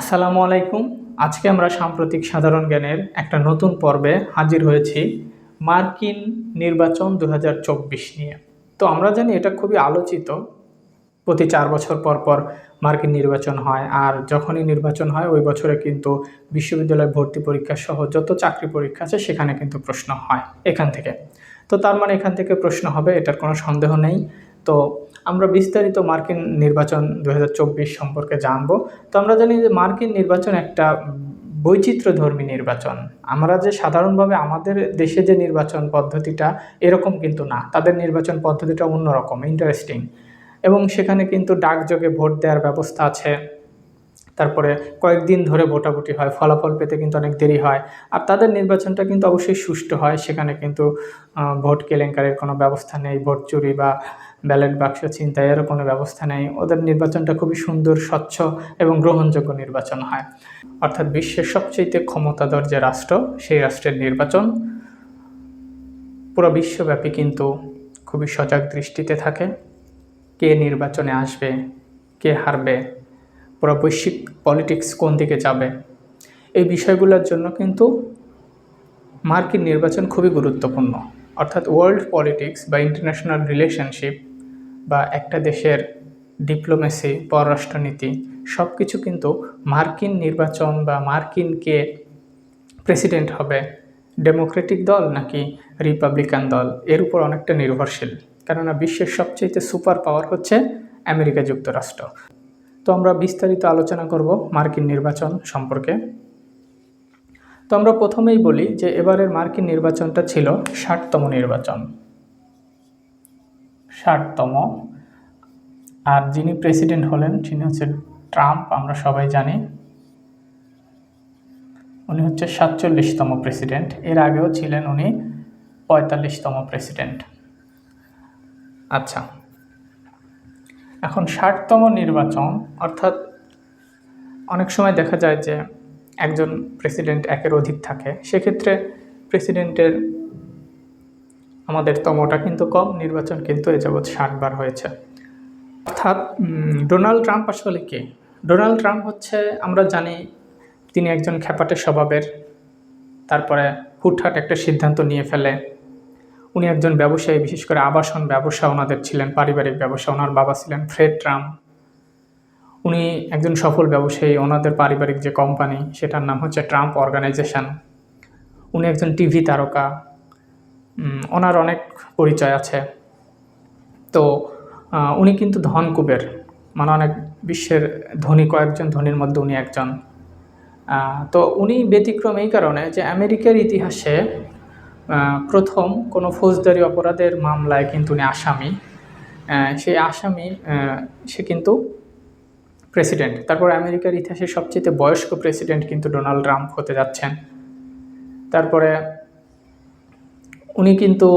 আসসালামু আলাইকুম। আজকে আমরা সাম্প্রতিক সাধারণ জ্ঞানের একটা নতুন পর্বে হাজির হয়েছি মার্কিন নির্বাচন দু হাজার চব্বিশ নিয়ে। তো আমরা জানি এটা খুবই আলোচিত। প্রতি চার বছর পর পর মার্কিন নির্বাচন হয় আর যখনই নির্বাচন হয় ওই বছরে কিন্তু বিশ্ববিদ্যালয় ভর্তি পরীক্ষা সহ যত চাকরি পরীক্ষা আছে সেখানে কিন্তু প্রশ্ন হয় এখান থেকে। তো তার মানে এখান থেকে প্রশ্ন হবে, এটার কোনো সন্দেহ নেই। তো আমরা বিস্তারিত মার্কিন নির্বাচন দু হাজার চব্বিশ সম্পর্কে জানব। তো আমরা জানি যে মার্কিন নির্বাচন একটা বৈচিত্র্যধর্মী নির্বাচন। আমরা যে সাধারণভাবে আমাদের দেশে যে নির্বাচন পদ্ধতিটা এরকম কিন্তু না। তাদের নির্বাচন পদ্ধতিটা অন্যরকম ইন্টারেস্টিং এবং সেখানে কিন্তু ডাকযোগে ভোট দেওয়ার ব্যবস্থা আছে। তারপরে কয়েকদিন ধরে ভোটাভুটি হয়, ফলাফল পেতে কিন্তু অনেক দেরি হয়। আর তাদের নির্বাচনটা কিন্তু অবশ্যই সুষ্ঠু হয়। সেখানে কিন্তু ভোট কেলেঙ্কারির কোনো ব্যবস্থা নেই, ভোট চুরি বা ব্যালট বাক্স ছিনতাইয়েরও কোনো ব্যবস্থা নেই। ওদের নির্বাচনটা খুবই সুন্দর, স্বচ্ছ এবং গ্রহণযোগ্য নির্বাচন হয়। অর্থাৎ বিশ্বের সবচেয়ে ক্ষমতাধর যে রাষ্ট্র, সেই রাষ্ট্রের নির্বাচন পুরো বিশ্বব্যাপী কিন্তু খুবই সজাগ দৃষ্টিতে থাকে। কে নির্বাচনে আসবে, কে হারবে, পুরো বৈশ্বিক পলিটিক্স কোন দিকে যাবে, এই বিষয়গুলোর জন্য কিন্তু মার্কিন নির্বাচন খুবই গুরুত্বপূর্ণ। অর্থাৎ ওয়ার্ল্ড পলিটিক্স বা ইন্টারন্যাশনাল রিলেশনশিপ বা একটা দেশের ডিপ্লোমেসি পররাষ্ট্রনীতি সব কিছু কিন্তু মার্কিন নির্বাচন বা মার্কিন কে প্রেসিডেন্ট হবে। ডেমোক্রেটিক দল নাকি রিপাবলিকান দল, এর উপর অনেকটা নির্ভরশীল। কেননা বিশ্বের সবচেয়ে সুপার পাওয়ার হচ্ছে আমেরিকা যুক্তরাষ্ট্র। তো আমরা বিস্তারিত আলোচনা করব মার্কিন নির্বাচন সম্পর্কে। তো আমরা প্রথমেই বলি যে এবারের মার্কিন নির্বাচনটা ছিল ষাটতম নির্বাচন। ষাটতম। আর যিনি প্রেসিডেন্ট হলেন, তিনি হচ্ছে ট্রাম্প, আমরা সবাই জানি। উনি হচ্ছে সাতচল্লিশতম প্রেসিডেন্ট এর আগেও ছিলেন উনি পঁয়তাল্লিশতম প্রেসিডেন্ট আচ্ছা এখন ষাটতম নির্বাচন, অর্থাৎ অনেক সময় দেখা যায় যে একজন প্রেসিডেন্ট একের অধিক থাকে। সেক্ষেত্রে প্রেসিডেন্টের আমাদের তমটা কিন্তু কম, নির্বাচন কিন্তু এ যাবৎ ষাটবার হয়েছে। অর্থাৎ ডোনাল্ড ট্রাম্প আসলে কে? ডোনাল্ড ট্রাম্প হচ্ছে, আমরা জানি তিনি একজন খ্যাপাটে স্বভাবের, তারপরে হুটহাট একটা সিদ্ধান্ত নিয়ে ফেলে। উনি একজন ব্যবসায়ী, বিশেষ করে আবাসন ব্যবসা ওনাদের ছিলেন, পারিবারিক ব্যবসা, ওনার বাবা ছিলেন ফ্রেড ট্রাম্প। উনি একজন সফল ব্যবসায়ী, ওনাদের পারিবারিক যে কোম্পানি, সেটার নাম হচ্ছে ট্রাম্প অর্গানাইজেশন। উনি একজন টিভি তারকা ওনার অনেক পরিচয় আছে। তো উনি কিন্তু ধনকুবের মানে অনেক বিশ্বের ধনী, কয়েকজন ধনীর মধ্যে উনি একজন। তো উনি ব্যতিক্রম এই কারণে যে আমেরিকার ইতিহাসে প্রথম কোনো ফৌজদারি অপরাধের মামলায় কিন্তু উনি আসামি। সেই আসামি সে কিন্তু প্রেসিডেন্ট। তারপর আমেরিকার ইতিহাসে সবচেয়ে বয়স্ক প্রেসিডেন্ট কিন্তু ডোনাল্ড ট্রাম্প হতে যাচ্ছেন। তারপরে উনি কিন্তু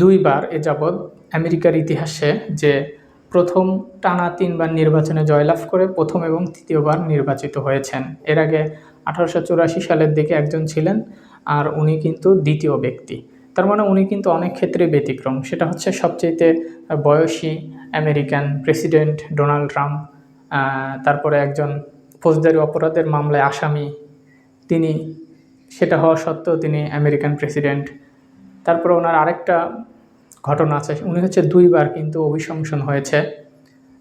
দুইবার এ যাবৎ আমেরিকার ইতিহাসে যে প্রথম টানা তিনবার নির্বাচনে জয়লাভ করে প্রথম এবং তৃতীয়বার নির্বাচিত হয়েছেন। এর আগে আঠারোশো চুরাশি সালের দিকে একজন ছিলেন আর উনি কিন্তু দ্বিতীয় ব্যক্তি। তার মানে উনি কিন্তু অনেক ক্ষেত্রে ব্যতিক্রম। সেটা হচ্ছে সবচেয়েতে বয়সী আমেরিকান প্রেসিডেন্ট ডোনাল্ড ট্রাম্প তারপরে একজন ফৌজদারি অপরাধের মামলায় আসামি, তিনি সেটা হওয়া সত্ত্বেও তিনি আমেরিকান প্রেসিডেন্ট। তারপরে ওনার আরেকটা ঘটনা আছে, উনি হচ্ছে দুইবার কিন্তু অভিশংসন হয়েছে।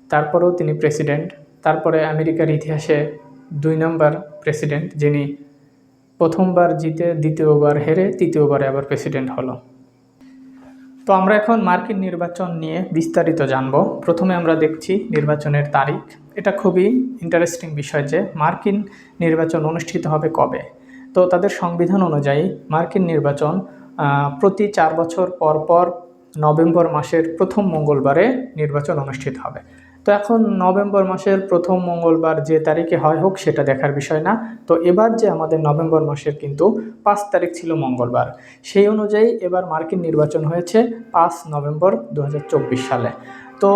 তারপরেও তিনি প্রেসিডেন্ট। তারপরে আমেরিকার ইতিহাসে দুই নম্বর প্রেসিডেন্ট, যিনি প্রথমবার জিতে দ্বিতীয়বার হেরে তৃতীয়বারে আবার প্রেসিডেন্ট হলো। তো আমরা এখন মার্কিন নির্বাচন নিয়ে বিস্তারিত জানব। প্রথমে আমরা দেখছি নির্বাচনের তারিখ। এটা খুবই ইন্টারেস্টিং বিষয় যে মার্কিন নির্বাচন অনুষ্ঠিত হবে কবে। তো তাদের সংবিধান অনুযায়ী মার্কিন নির্বাচন প্রতি চার বছর পর পর নভেম্বর মাসের প্রথম মঙ্গলবারে নির্বাচন অনুষ্ঠিত হবে। তো এখন নভেম্বর মাসের প্রথম মঙ্গলবার যে তারিখে হয় হোক সেটা দেখার বিষয় না। তো এবার যে আমাদের নভেম্বর মাসের কিন্তু পাঁচ তারিখ ছিল মঙ্গলবার, সেই অনুযায়ী এবার মার্কিন নির্বাচন হয়েছে পাঁচ নভেম্বর দু হাজার চব্বিশ সালে। তো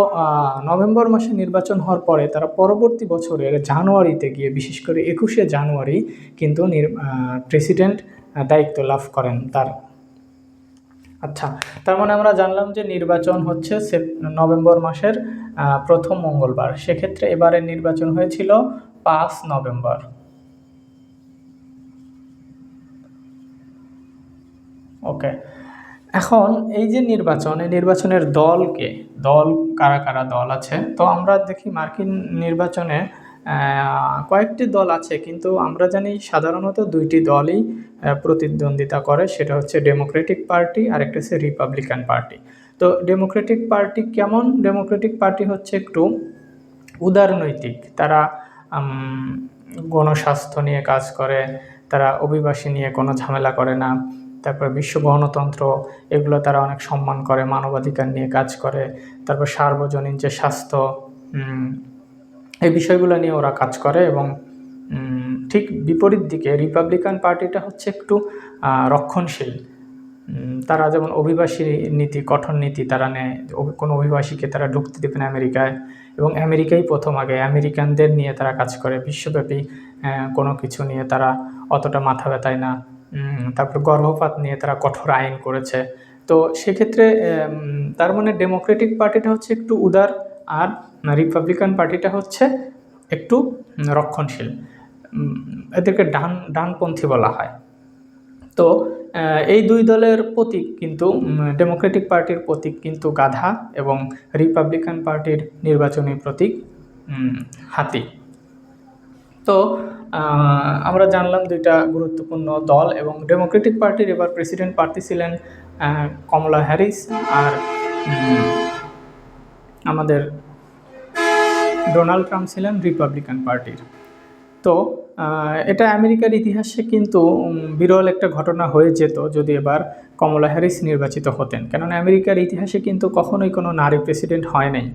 নভেম্বর মাসে নির্বাচন হওয়ার পরে তারা পরবর্তী বছরের জানুয়ারিতে গিয়ে, বিশেষ করে একুশে জানুয়ারি কিন্তু প্রেসিডেন্ট দায়িত্ব লাভ করেন তার। আচ্ছা তার মানে আমরা জানলাম যে নির্বাচন হচ্ছে নভেম্বর মাসের প্রথম মঙ্গলবার। সেক্ষেত্রে এবারের নির্বাচন হয়েছিল পাঁচ নভেম্বর। ওকে এখন এই যে নির্বাচন এই নির্বাচনের দলকে দল, কারা কারা দল আছে? তো আমরা দেখি মার্কিন নির্বাচনে কয়েকটি দল আছে, কিন্তু আমরা জানি সাধারণত দুইটি দলই প্রতিদ্বন্দ্বিতা করে, সেটা হচ্ছে ডেমোক্রেটিক পার্টি আর একটা হচ্ছে রিপাবলিকান পার্টি তো ডেমোক্রেটিক পার্টি কেমন? ডেমোক্রেটিক পার্টি হচ্ছে একটু উদারনৈতিক। তারা গণস্বাস্থ্য নিয়ে কাজ করে, তারা অভিবাসী নিয়ে কোনো ঝামেলা করে না। তারপর বিশ্ব গণতন্ত্র, এগুলো তারা অনেক সম্মান করে, মানবাধিকার নিয়ে কাজ করে, তারপর সার্বজনীন যে স্বাস্থ্য এই বিষয়গুলো নিয়ে ওরা কাজ করে এবং ঠিক বিপরীত দিকে রিপাবলিকান পার্টিটা হচ্ছে একটু রক্ষণশীল। তারা যেমন অভিবাসী নীতি, কঠোর নীতি তারা নেয় কোনো অভিবাসীকে তারা ঢুকতে দেবে না আমেরিকায় এবং আমেরিকাই প্রথম আগে আমেরিকানদের নিয়ে তারা কাজ করে। বিশ্বব্যাপী কোনো কিছু নিয়ে তারা অতটা মাথা ব্যথায় না। তারপর গর্ভপাত নিয়ে তারা কঠোর আইন করেছে। তো সেক্ষেত্রে তার মানে ডেমোক্রেটিক পার্টিটা হচ্ছে একটু উদার আর রিপাবলিকান পার্টিটা হচ্ছে একটু রক্ষণশীল। এদেরকে ডান, ডানপন্থী বলা হয়। তো এই দুই দলের প্রতীক কিন্তু ডেমোক্রেটিক পার্টির প্রতীক কিন্তু গাধা এবং রিপাবলিকান পার্টির নির্বাচনী প্রতীক হাতি। তো আমরা জানলাম দুইটা গুরুত্বপূর্ণ দল এবং ডেমোক্রেটিক পার্টির এবার প্রেসিডেন্ট প্রার্থী ছিলেন কমলা হ্যারিস আর আমাদের ডোনাল্ড ট্রাম্প ছিলেন রিপাবলিকান পার্টির তো এটা আমেরিকার ইতিহাসে কিন্তু বিরল একটা ঘটনা হয়ে যেত যদি এবার কমলা হ্যারিস নির্বাচিত হতেন। কেননা আমেরিকার ইতিহাসে কিন্তু কখনোই কোনো নারী প্রেসিডেন্ট হয় নাই।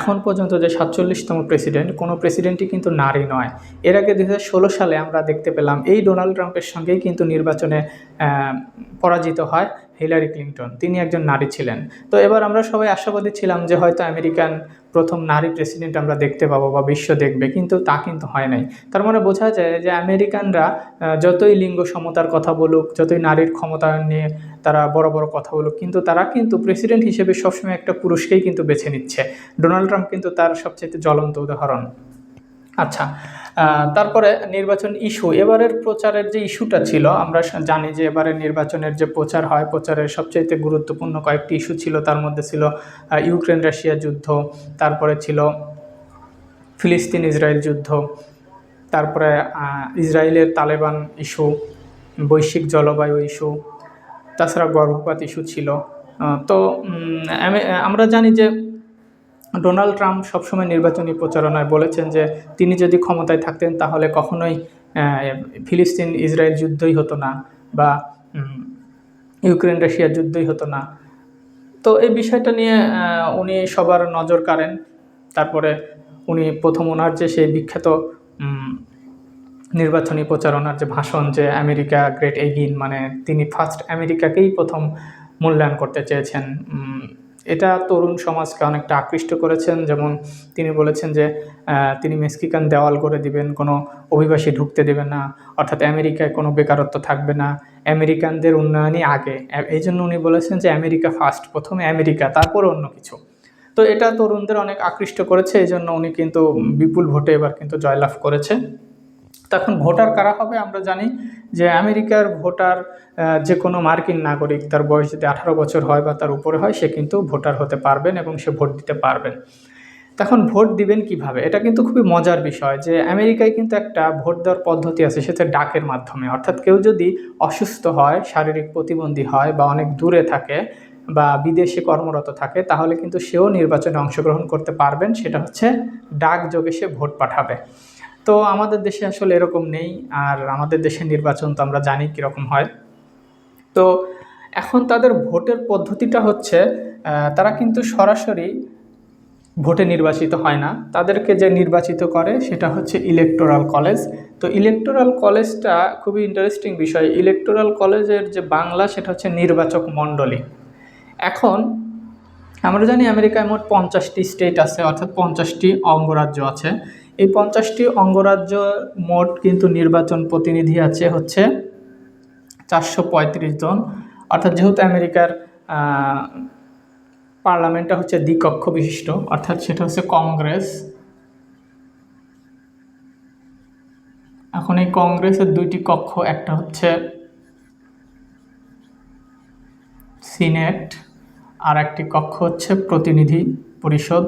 এখন পর্যন্ত যে সাতচল্লিশতম প্রেসিডেন্ট, কোনো প্রেসিডেন্টই কিন্তু নারী নয়। এর আগে দু হাজার ষোলো সালে আমরা দেখতে পেলাম এই ডোনাল্ড ট্রাম্পের সঙ্গেই কিন্তু নির্বাচনে পরাজিত হয়। হিলারি ক্লিন্টন, তিনি একজন নারী ছিলেন। তো এবার আমরা সবাই আশাবাদী ছিলাম যে হয়তো আমেরিকান প্রথম নারী প্রেসিডেন্ট আমরা দেখতে পাবো বা বিশ্ব দেখবে, কিন্তু তা কিন্তু হয় নাই। তার মানে বোঝা যায় যে আমেরিকানরা যতই লিঙ্গ সমতার কথা বলুক, যতই নারীর ক্ষমতায়ন নিয়ে তারা বড় বড় কথা বলুক, কিন্তু তারা কিন্তু প্রেসিডেন্ট হিসেবে সবসময় একটা পুরুষকেই কিন্তু বেছে নিচ্ছে। ডোনাল্ড ট্রাম্প কিন্তু তার সবচেয়ে জ্বলন্ত উদাহরণ। আচ্ছা তারপরে নির্বাচন ইস্যু, এবারের প্রচারের যে ইস্যুটা ছিল, আমরা জানি যে এবারের নির্বাচনের যে প্রচার হয়, প্রচারের সবচাইতে গুরুত্বপূর্ণ কয়েকটি ইস্যু ছিল। তার মধ্যে ছিল ইউক্রেন রাশিয়া যুদ্ধ, তারপরে ছিল ফিলিস্তিন ইসরায়েল যুদ্ধ, তারপরে ইসরায়েলের তালেবান ইস্যু, বৈশ্বিক জলবায়ু ইস্যু, তাছাড়া গর্ভপাত ইস্যু ছিল। তো আমরা জানি যে ডোনাল্ড ট্রাম্প সবসময় নির্বাচনী প্রচারণায় বলেছেন যে তিনি যদি ক্ষমতায় থাকতেন তাহলে কখনোই ফিলিস্তিন ইসরায়েল যুদ্ধই হতো না বা ইউক্রেন রাশিয়ার যুদ্ধই হতো না। তো এই বিষয়টা নিয়ে উনি সবার নজর কাড়েন। তারপরে উনি প্রথম ওনার যে সেই বিখ্যাত নির্বাচনী প্রচারণার যে ভাষণ যে আমেরিকা গ্রেট এগিন মানে তিনি ফার্স্ট আমেরিকাকেই প্রথম মূল্যায়ন করতে চেয়েছেন এটা তরুণ সমাজকে অনেকটা আকৃষ্ট করেছেন। যেমন তিনি বলেছেন যে তিনি মেক্সিকান দেওয়াল করে দিবেন, কোনো অভিবাসী ঢুকতে দেবেন না, অর্থাৎ আমেরিকায় কোনো বেকারত্ব থাকবে না, আমেরিকানদের উন্নয়নই আগে। এই জন্য উনি বলেছেন যে, আমেরিকা ফার্স্ট, প্রথমে আমেরিকা, তারপর অন্য কিছু। তো এটা তরুণদের অনেক আকৃষ্ট করেছে, এই জন্য উনি কিন্তু বিপুল ভোটে এবার কিন্তু জয়লাভ করেছে তখন ভোটার কারা হবে আমরা জানি যে আমেরিকার ভোটার যে কোনো মার্কিন নাগরিক তার বয়স যদি আঠারো বছর হয় বা তার উপরে হয়, সে কিন্তু ভোটার হতে পারবেন এবং সে ভোট দিতে পারবেন। তখন ভোট দিবেন কীভাবে? এটা কিন্তু খুবই মজার বিষয় যে আমেরিকায় কিন্তু একটা ভোট দেওয়ার পদ্ধতি আছে, সেটা ডাকের মাধ্যমে। অর্থাৎ কেউ যদি অসুস্থ হয়, শারীরিক প্রতিবন্ধী হয় বা অনেক দূরে থাকে বা বিদেশে কর্মরত থাকে, তাহলে কিন্তু সেও নির্বাচনে অংশগ্রহণ করতে পারবেন। সেটা হচ্ছে ডাক যোগে সে ভোট পাঠাবে। তো আমাদের দেশে আসলে এরকম নেই, আর আমাদের দেশের নির্বাচন তো আমরা জানি কীরকম হয়। তো এখন তাদের ভোটের পদ্ধতিটা হচ্ছে তারা কিন্তু সরাসরি ভোটে নির্বাচিত হয় না। তাদেরকে যে নির্বাচিত করে সেটা হচ্ছে ইলেকটোরাল কলেজ তো ইলেকটোরাল কলেজটা খুবই ইন্টারেস্টিং বিষয়। ইলেকটোরাল কলেজের যে বাংলা, সেটা হচ্ছে নির্বাচক মণ্ডলী। এখন আমরা জানি আমেরিকায় মোট পঞ্চাশটি স্টেট আছে, অর্থাৎ পঞ্চাশটি অঙ্গরাজ্য আছে। এই পঞ্চাশটি অঙ্গরাজ্য মোট কিন্তু নির্বাচন প্রতিনিধি আছে হচ্ছে চারশো পঁয়ত্রিশ জন। অর্থাৎ যেহেতু আমেরিকার পার্লামেন্টটা হচ্ছে দ্বিকক্ষ বিশিষ্ট অর্থাৎ সেটা হচ্ছে কংগ্রেস। এখন এই কংগ্রেসের দুইটি কক্ষ, একটা হচ্ছে সিনেট আর একটি কক্ষ হচ্ছে প্রতিনিধি পরিষদ।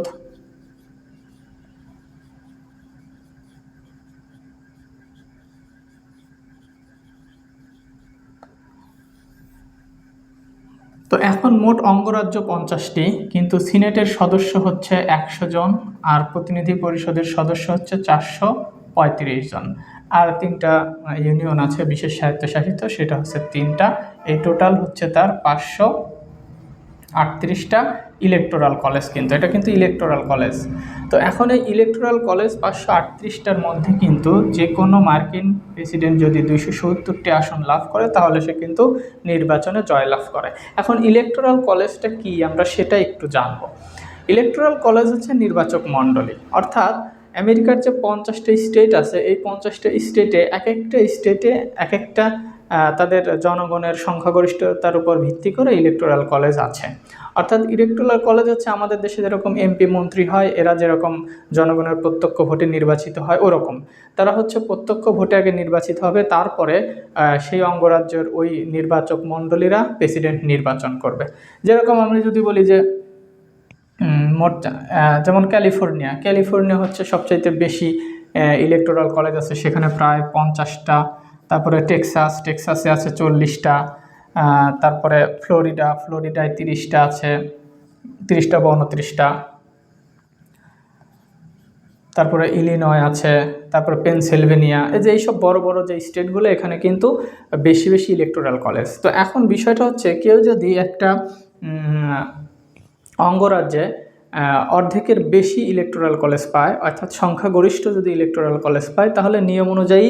তো এখন মোট অঙ্গরাজ্য পঞ্চাশটি, কিন্তু সিনেটের সদস্য হচ্ছে একশো জন, আর প্রতিনিধি পরিষদের সদস্য হচ্ছে চারশো পঁয়ত্রিশ জন। আর তিনটা ইউনিয়ন আছে বিশেষ স্বায়ত্তশাসিত, সেটা হচ্ছে তিনটা। এই টোটাল হচ্ছে তার পাঁচশো আটত্রিশটা ইলেকটোরাল কলেজ কিন্তু, এটা কিন্তু ইলেকটোরাল কলেজ তো এখন এই ইলেকটোরাল কলেজ পাঁচশো আটত্রিশটার মধ্যে কিন্তু যে কোনো মার্কিন প্রেসিডেন্ট যদি দুইশো সত্তরটি আসন লাভ করে, তাহলে সে কিন্তু নির্বাচনে জয়লাভ করে। এখন ইলেকটোরাল কলেজটা কি? আমরা সেটা একটু জানব। ইলেকটোরাল কলেজ হচ্ছে নির্বাচক মণ্ডলী। অর্থাৎ আমেরিকার যে পঞ্চাশটা স্টেট আছে, এই পঞ্চাশটা স্টেটে এক একটা স্টেটে এক একটা তাদের জনগণের সংখ্যাগরিষ্ঠতার উপর ভিত্তি করে ইলেকটোরাল কলেজ আছে। অর্থাৎ ইলেকটোরাল কলেজ হচ্ছে আমাদের দেশে যেরকম এমপি মন্ত্রী হয়, এরা যেরকম জনগণের প্রত্যক্ষ ভোটে নির্বাচিত হয়, ওরকম। তারা হচ্ছে প্রত্যক্ষ ভোটে আগে নির্বাচিত হবে, তারপরে সেই অঙ্গরাজ্যের ওই নির্বাচক মণ্ডলীরা প্রেসিডেন্ট নির্বাচন করবে। যেরকম আমরা যদি বলি যে মোট যেমন ক্যালিফোর্নিয়া ক্যালিফোর্নিয়া হচ্ছে সবচাইতে বেশি ইলেকটোরাল কলেজ আছে, সেখানে প্রায় পঞ্চাশটা তারপরে টেক্সাস, টেক্সাসে আছে চল্লিশটা তারপরে ফ্লোরিডা, ফ্লোরিডায় তিরিশটা আছে, তিরিশটা বা উনত্রিশটা। তারপরে ইলিনয় আছে, তারপরে পেনসিলভেনিয়া, এই যে এইসব বড় বড় যে স্টেটগুলো এখানে কিন্তু বেশি বেশি ইলেকটোরাল কলেজ তো এখন বিষয়টা হচ্ছে কেউ যদি একটা অঙ্গরাজ্যে অর্ধেকের বেশি ইলেকটোরাল কলেজ পায়, অর্থাৎ সংখ্যাগরিষ্ঠ যদি ইলেকটোরাল কলেজ পায়, তাহলে নিয়ম অনুযায়ী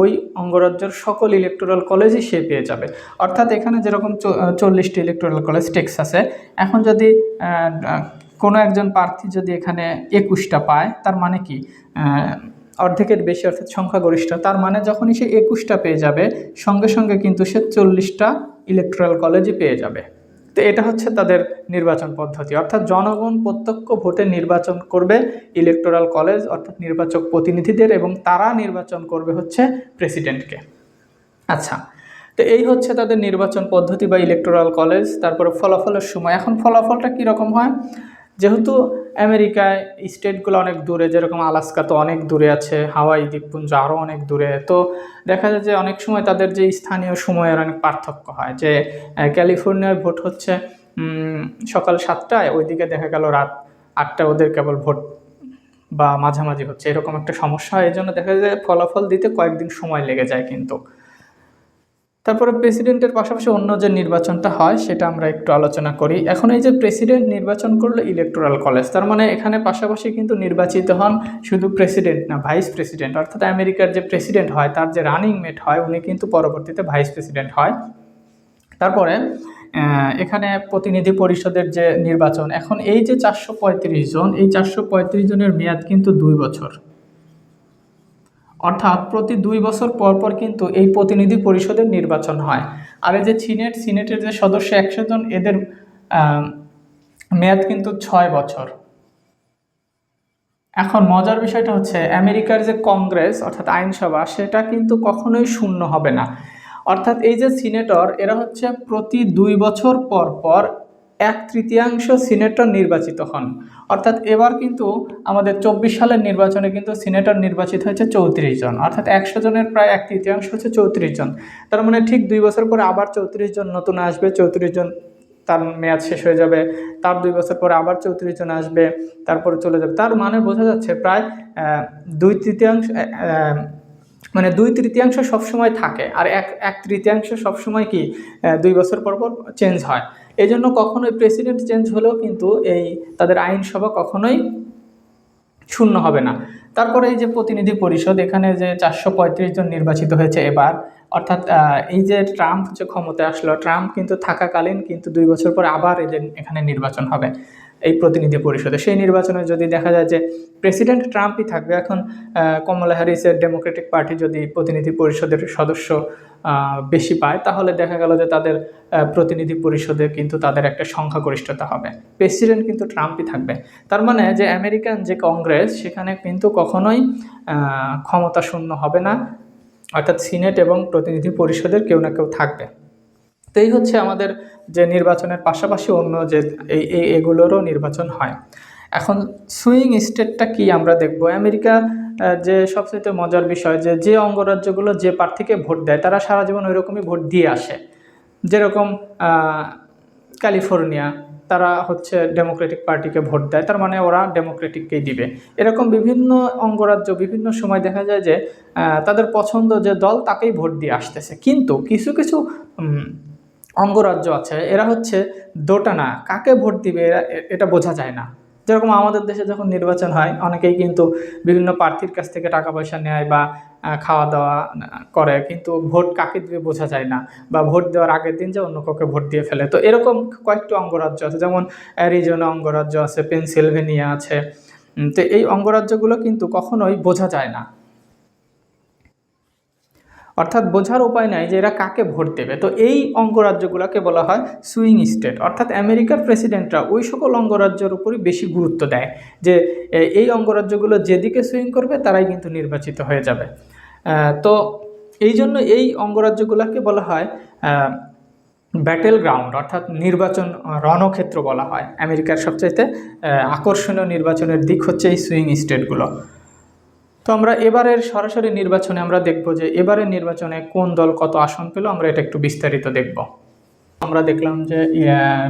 ওই অঙ্গরাজ্যের সকল ইলেকটোরাল কলেজই সে পেয়ে যাবে। অর্থাৎ এখানে যেরকম চল্লিশটি ইলেকটোরাল কলেজ টেক্সাসে এখন যদি কোনো একজন প্রার্থী যদি এখানে একুশটা পায়, তার মানে কি? অর্ধেকের বেশি অর্থাৎ সংখ্যাগরিষ্ঠ, তার মানে যখনই সে একুশটা পেয়ে যাবে, সঙ্গে সঙ্গে কিন্তু সে চল্লিশটা ইলেকট্রাল কলেজই পেয়ে যাবে। তো এটা হচ্ছে তাদের নির্বাচন পদ্ধতি। অর্থাৎ জনগণ প্রত্যক্ষ ভোটে নির্বাচন করবে ইলেকটোরাল কলেজ অর্থাৎ নির্বাচক প্রতিনিধিদের এবং তারা নির্বাচন করবে হচ্ছে প্রেসিডেন্টকে আচ্ছা তো এই হচ্ছে তাদের নির্বাচন পদ্ধতি বা ইলেকটোরাল কলেজ তারপরে ফলাফলের সময়। এখন ফলাফলটা কীরকম হয়? যেহেতু আমেরিকায় স্টেটগুলো অনেক দূরে, যেরকম আলাস্কা তো অনেক দূরে আছে, হাওয়াই দ্বীপপুঞ্জ আরও অনেক দূরে। তো দেখা যায় যে অনেক সময় তাদের যে স্থানীয় সময়ের অনেক পার্থক্য হয়, যে ক্যালিফোর্নিয়ায় ভোট হচ্ছে সকাল সাতটায়, ওইদিকে দেখা গেল রাত আটটায় ওদের কেবল ভোট বা মাঝামাঝি হচ্ছে, এরকম একটা সমস্যা হয়। এই জন্য দেখা যায় ফলাফল দিতে কয়েকদিন সময় লেগে যায় কিন্তু। তারপরে প্রেসিডেন্টের পাশাপাশি অন্য যে নির্বাচনটা হয়, সেটা আমরা একটু আলোচনা করি। এখন এই যে প্রেসিডেন্ট নির্বাচন করল ইলেকটোরাল কলেজ, তার মানে এখানে পাশাপাশি কিন্তু নির্বাচিত হন শুধু প্রেসিডেন্ট না, ভাইস প্রেসিডেন্ট। অর্থাৎ আমেরিকার যে প্রেসিডেন্ট হয়, তার যে রানিং মেট হয়, উনি কিন্তু পরবর্তীতে ভাইস প্রেসিডেন্ট হয়। তারপরে এখানে প্রতিনিধি পরিষদের যে নির্বাচন, এখন এই যে চারশো পঁয়ত্রিশ জন, এই চারশো পঁয়ত্রিশ জনের মেয়াদ কিন্তু দুই বছর। অর্থাৎ প্রতি দুই বছর পর পর কিন্তু এই প্রতিনিধি পরিষদের নির্বাচন হয়। আর এই যে সিনেট, সিনেটের যে সদস্য একশো জন, এদের মেয়াদ কিন্তু ছয় বছর। এখন মজার বিষয়টা হচ্ছে, আমেরিকার যে কংগ্রেস, অর্থাৎ আইনসভা, সেটা কিন্তু কখনোই শূন্য হবে না। অর্থাৎ এই যে সিনেটর, এরা হচ্ছে প্রতি দুই বছর পর পর এক তৃতীয়াংশ সিনেটর নির্বাচিত হন। অর্থাৎ এবার কিন্তু আমাদের চব্বিশ সালের নির্বাচনে কিন্তু সিনেটর নির্বাচিত হয়েছে চৌত্রিশ জন। অর্থাৎ একশো জনের প্রায় এক তৃতীয়াংশ হচ্ছে চৌত্রিশ জন। তার মানে ঠিক দুই বছর পরে আবার চৌত্রিশ জন নতুন আসবে, চৌত্রিশ জন তার মেয়াদ শেষ হয়ে যাবে, তার দুই বছর পরে আবার চৌত্রিশ জন আসবে, তারপরে চলে যাবে। তার মানে বোঝা যাচ্ছে প্রায় দুই তৃতীয়াংশ মানে দুই তৃতীয়াংশ সবসময় থাকে। আর এক এক তৃতীয়াংশ সবসময় কি দুই বছর পর পর চেঞ্জ হয়। এই জন্য কখনোই প্রেসিডেন্ট চেঞ্জ হলেও কিন্তু এই তাদের আইনসভা কখনোই শূন্য হবে না। তারপরে এই যে প্রতিনিধি পরিষদ, এখানে যে চারশো পঁয়ত্রিশ জন নির্বাচিত হয়েছে এবার, অর্থাৎ এই যে ট্রাম্প যে ক্ষমতায় আসলো, ট্রাম্প কিন্তু থাকাকালীন কিন্তু দুই বছর পর আবার এদের এখানে নির্বাচন হবে। এই প্রতিনিধি পরিষদে। সেই নির্বাচনে যদি দেখা যায় যে প্রেসিডেন্ট ট্রাম্পই থাকবে, এখন কমলা হ্যারিসের ডেমোক্রেটিক পার্টি যদি প্রতিনিধি পরিষদের সদস্য বেশি পায়, তাহলে দেখা গেল যে তাদের প্রতিনিধি পরিষদে কিন্তু তাদের একটা সংখ্যাগরিষ্ঠতা হবে। প্রেসিডেন্ট কিন্তু ট্রাম্পই থাকবে। তার মানে যে আমেরিকান যে কংগ্রেস, সেখানে কিন্তু কখনোই ক্ষমতা শূন্য হবে না। অর্থাৎ সিনেট এবং প্রতিনিধি পরিষদের কেউ না কেউ থাকবে। তো এই হচ্ছে আমাদের যে নির্বাচনের পাশাপাশি অন্য যে এই এগুলোরও নির্বাচন হয়। এখন সুইং স্টেটটা কি আমরা দেখব? আমেরিকা যে সবচেয়ে মজার বিষয় যে যে অঙ্গরাজ্যগুলো যে প্রার্থীকে ভোট দেয়, তারা সারা জীবন ওই রকমই ভোট দিয়ে আসে। যেরকম ক্যালিফোর্নিয়া, তারা হচ্ছে ডেমোক্রেটিক পার্টিকে ভোট দেয়, তার মানে ওরা ডেমোক্রেটিককেই দিবে। এরকম বিভিন্ন অঙ্গরাজ্য বিভিন্ন সময় দেখা যায় যে তাদের পছন্দ যে দল তাকেই ভোট দিয়ে আসতেছে। কিন্তু কিছু কিছু অঙ্গরাজ্য আছে, এরা হচ্ছে দোটানা। কাকে ভোট দিবে এরা এটা বোঝা যায় না। যেরকম আমাদের দেশে যখন নির্বাচন হয়, অনেকেই কিন্তু বিভিন্ন প্রার্থীর কাছ থেকে টাকা পয়সা নেয় বা খাওয়া দাওয়া করে, কিন্তু ভোট কাকে দিবে বোঝা যায় না বা ভোট দেওয়ার আগের দিন যে অন্য কাউকে ভোট দিয়ে ফেলে। তো এরকম কয়েকটি অঙ্গরাজ্য আছে, যেমন অ্যারিজোনা অঙ্গরাজ্য আছে, পেনসিলভেনিয়া আছে। তো এই অঙ্গরাজ্যগুলো কিন্তু কখনোই বোঝা যায় না। অর্থাৎ বোঝার উপায় নাই যে এরা কাকে ভোট দেবে। তো এই অঙ্গরাজ্যগুলোকে বলা হয় সুইং স্টেট। অর্থাৎ আমেরিকার প্রেসিডেন্টরা ওই সকল অঙ্গরাজ্যের উপরই বেশি গুরুত্ব দেয় যে এই অঙ্গরাজ্যগুলো যেদিকে সুইং করবে তারাই কিন্তু নির্বাচিত হয়ে যাবে। তো এই জন্য এই অঙ্গরাজ্যগুলোকে বলা হয় ব্যাটেল গ্রাউন্ড অর্থাৎ নির্বাচন রণক্ষেত্র বলা হয়। আমেরিকার সবচাইতে আকর্ষণীয় নির্বাচনের দিক হচ্ছে এই সুইং স্টেটগুলো। তো আমরা এবারের সরাসরি নির্বাচনে আমরা দেখব যে এবারের নির্বাচনে কোন দল কত আসন পেল, আমরা এটা একটু বিস্তারিত দেখব। আমরা দেখলাম যে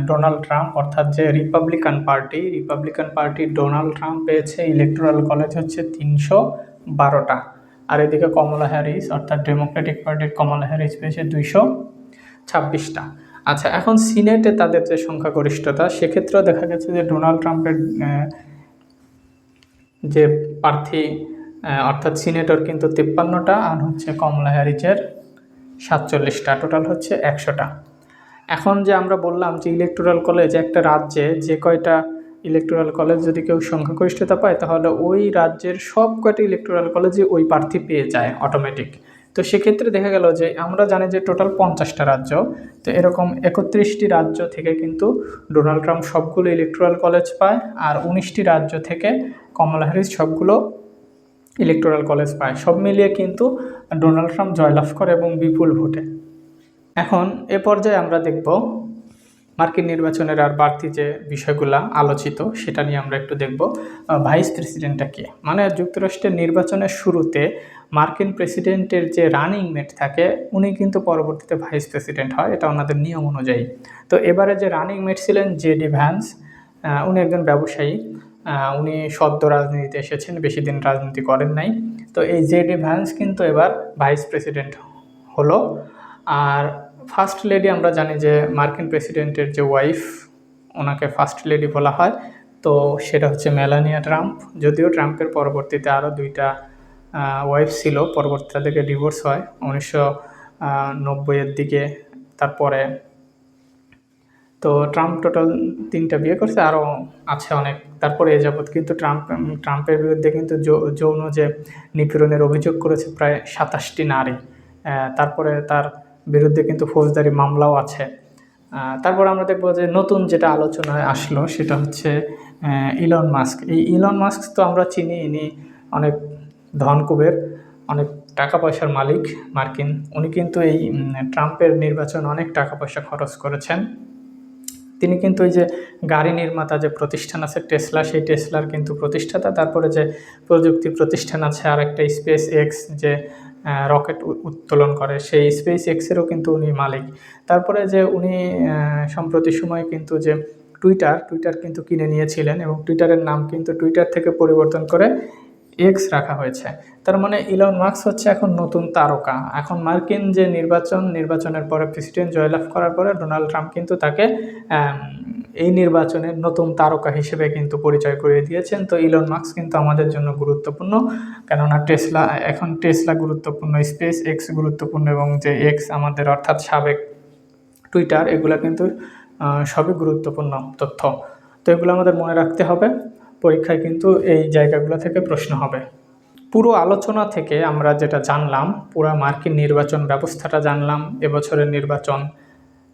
ডোনাল্ড ট্রাম্প, অর্থাৎ যে Republican party Republican party Donald Trump পেয়েছে, ইলেকটোরাল কলেজ হচ্ছে তিনশো বারোটা। আর এদিকে কমলা হ্যারিস, অর্থাৎ ডেমোক্রেটিক পার্টির কমলা হ্যারিস পেয়েছে দুইশো ছাব্বিশটা। আচ্ছা এখন সিনেটে তাদের যে সংখ্যাগরিষ্ঠতা, সেক্ষেত্রেও দেখা গেছে যে ডোনাল্ড ট্রাম্পের যে প্রার্থী অর্থাৎ সিনেটর কিন্তু তিপ্পান্নটা আর হচ্ছে কমলা হ্যারিজের সাতচল্লিশটা। টোটাল হচ্ছে একশোটা। এখন যে আমরা বললাম যে ইলেকটোরাল কলেজ একটা রাজ্যে যে কয়টা ইলেকটোরাল কলেজ যদি কেউ সংখ্যাগরিষ্ঠতা পায়, তাহলে ওই রাজ্যের সব কয়টা ইলেকটোরাল কলেজে ওই প্রার্থী পেয়ে যায় অটোমেটিক তো সেক্ষেত্রে দেখা গেল যে আমরা জানি যে টোটাল পঞ্চাশটা রাজ্য। তো এরকম একত্রিশটি রাজ্য থেকে কিন্তু ডোনাল্ড ট্রাম্প সবগুলো ইলেকটোরাল কলেজ পায় আর উনিশটি রাজ্য থেকে কমলা হ্যারিস সবগুলো ইলেকটোরাল কলেজ পায়। সব মিলিয়ে কিন্তু ডোনাল্ড ট্রাম্প জয়লাভ করে এবং বিপুল ভোটে। এখন এ পর্যায়ে আমরা দেখব মার্কিন নির্বাচনের আর বাড়তি যে বিষয়গুলা আলোচিত, সেটা নিয়ে আমরা একটু দেখব ভাইস প্রেসিডেন্টটা কে? মানে যুক্তরাষ্ট্রের নির্বাচনের শুরুতে মার্কিন প্রেসিডেন্টের যে রানিং মেট থাকে, উনি কিন্তু পরবর্তীতে ভাইস প্রেসিডেন্ট হয়, এটা ওনাদের নিয়ম অনুযায়ী। তো এবারে যে রানিং মেট ছিলেন জে ডি ভ্যান্স উনি একজন ব্যবসায়ী। উনি সদ্য রাজনীতিতে এসেছেন, বেশি দিন রাজনীতি করেন নাই। তো এই জে ডি ভ্যান্স কিন্তু এবার ভাইস প্রেসিডেন্ট হলো। আর ফার্স্ট লেডি আমরা জানি যে মার্কিন প্রেসিডেন্টের যে ওয়াইফ, ওনাকে ফার্স্ট লেডি বলা হয়। তো সেটা হচ্ছে মেলানিয়া ট্রাম্প। যদিও ট্রাম্পের পরবর্তীতে আরও দুইটা ওয়াইফ ছিল পরবর্তী তাদেরকে ডিভোর্স হয়। উনিশশো নব্বইয়ের দিকে, তারপরে তো ট্রাম্প টোটাল তিনটা বিয়ে করছে, আরও আছে অনেক। তারপরে এ যাবৎ কিন্তু ট্রাম্প ট্রাম্পের বিরুদ্ধে কিন্তু যৌন যে নিপীড়নের অভিযোগ করেছে প্রায় সাতাশটি নারী তারপরে তার বিরুদ্ধে কিন্তু ফৌজদারি মামলাও আছে। তারপর আমরা দেখব যে নতুন যেটা আলোচনায় আসলো সেটা হচ্ছে ইলন মাস্ক। এই ইলন মাস্ক তো আমরা চিনি, ইনি অনেক ধনকুবের, অনেক টাকা পয়সার মালিক মার্কিন। উনি কিন্তু এই ট্রাম্পের নির্বাচন অনেক টাকা পয়সা খরচ করেছেন। তিনি কিন্তু ওই যে গাড়ি নির্মাতা যে প্রতিষ্ঠান আছে টেসলা, সেই টেসলার কিন্তু প্রতিষ্ঠাতা। তারপরে যে প্রযুক্তি প্রতিষ্ঠান আছে আর একটা স্পেস এক্স যে রকেট উত্তোলন করে, সেই স্পেস এক্সেরও কিন্তু উনি মালিক। তারপরে যে উনি সম্প্রতি সময়ে কিন্তু যে টুইটার টুইটার কিন্তু কিনে নিয়েছিলেন এবং টুইটারের নাম কিন্তু টুইটার থেকে পরিবর্তন করে এক্স রাখা হয়েছে। তার মানে ইলন মার্কস হচ্ছে এখন নতুন তারকা। এখন মার্কিন যে নির্বাচন, নির্বাচনের পরে প্রেসিডেন্ট জয়লাভ করার পরে ডোনাল্ড ট্রাম্প কিন্তু তাকে এই নির্বাচনের নতুন তারকা হিসেবে কিন্তু পরিচয় করিয়ে দিয়েছেন। তো ইলন মার্কস কিন্তু আমাদের জন্য গুরুত্বপূর্ণ। কেননা টেসলা এখন টেসলা গুরুত্বপূর্ণ স্পেস এক্স গুরুত্বপূর্ণ এবং যে এক্স আমাদের অর্থাৎ সাবেক টুইটার এগুলো কিন্তু সবই গুরুত্বপূর্ণ তথ্য। তো এগুলো আমাদের মনে রাখতে হবে। পরীক্ষায় কিন্তু এই জায়গাগুলো থেকে প্রশ্ন হবে। পুরো আলোচনা থেকে আমরা যেটা জানলাম, পুরো মার্কিন নির্বাচন ব্যবস্থাটা জানলাম, এবছরের নির্বাচন,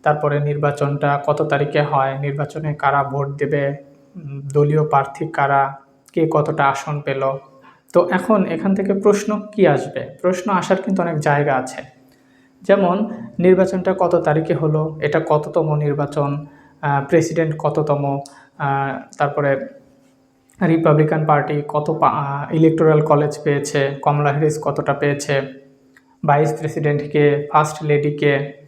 তারপরে নির্বাচনটা কত তারিখে হয়, নির্বাচনে কারা ভোট দেবে, দলীয় প্রার্থী কারা, কে কতটা আসন পেল। তো এখন এখান থেকে প্রশ্ন কি আসবে? প্রশ্ন আসার কিন্তু অনেক জায়গা আছে। যেমন, নির্বাচনটা কত তারিখে হলো, এটা কততম নির্বাচন প্রেসিডেন্ট কততম তারপরে রিপাবলিকান পার্টি কত ইলেকটোরাল কলেজ পেয়েছে, কমলা হ্যারিস কতটা পেয়েছে ভাইস প্রেসিডেন্টকে ফার্স্ট লেডিকে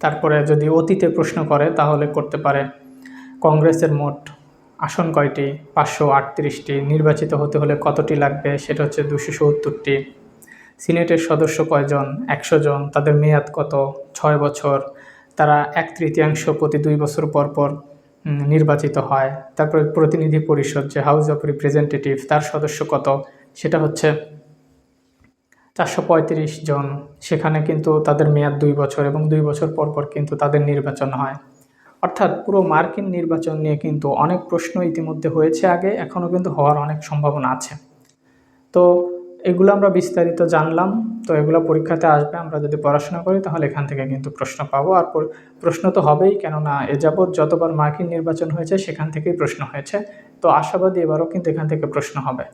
তারপরে যদি অতীতে প্রশ্ন করে, তাহলে করতে পারে। কংগ্রেসের মোট আসন কয়টি? পাঁচশো আটত্রিশটি। নির্বাচিত হতে হলে কতটি লাগবে? সেটা হচ্ছে দুশো সত্তরটি। সিনেটের সদস্য কয়জন? একশো জন। তাদের মেয়াদ কত? ছয় বছর। তারা এক তৃতীয়াংশ প্রতি দুই বছর পর পর নির্বাচিত হয়। তারপরে প্রতিনিধি পরিষদ যে হাউস অফ রিপ্রেজেন্টেটিভ তার সদস্য কত? সেটা হচ্ছে চারশো পঁয়ত্রিশ জন। সেখানে কিন্তু তাদের মেয়াদ দুই বছর এবং দুই বছর পর পর কিন্তু তাদের নির্বাচন হয়। অর্থাৎ পুরো মার্কিন নির্বাচন নিয়ে কিন্তু অনেক প্রশ্ন ইতিমধ্যে হয়েছে আগে এখনও কিন্তু হওয়ার অনেক সম্ভাবনা আছে। তো এগুলো আমরা বিস্তারিত জানলাম, তো এগুলো পরীক্ষাতে আসবে, আমরা যদি পড়াশোনা করি তাহলে এখান থেকে কিন্তু প্রশ্ন পাবো। আর প্রশ্ন তো হবেই, কেননা এ যাবৎ যতবার মার্কিন নির্বাচন হয়েছে, সেখান থেকেই প্রশ্ন হয়েছে। তো আশাবাদী এবারও কিন্তু এখান থেকে প্রশ্ন হবে।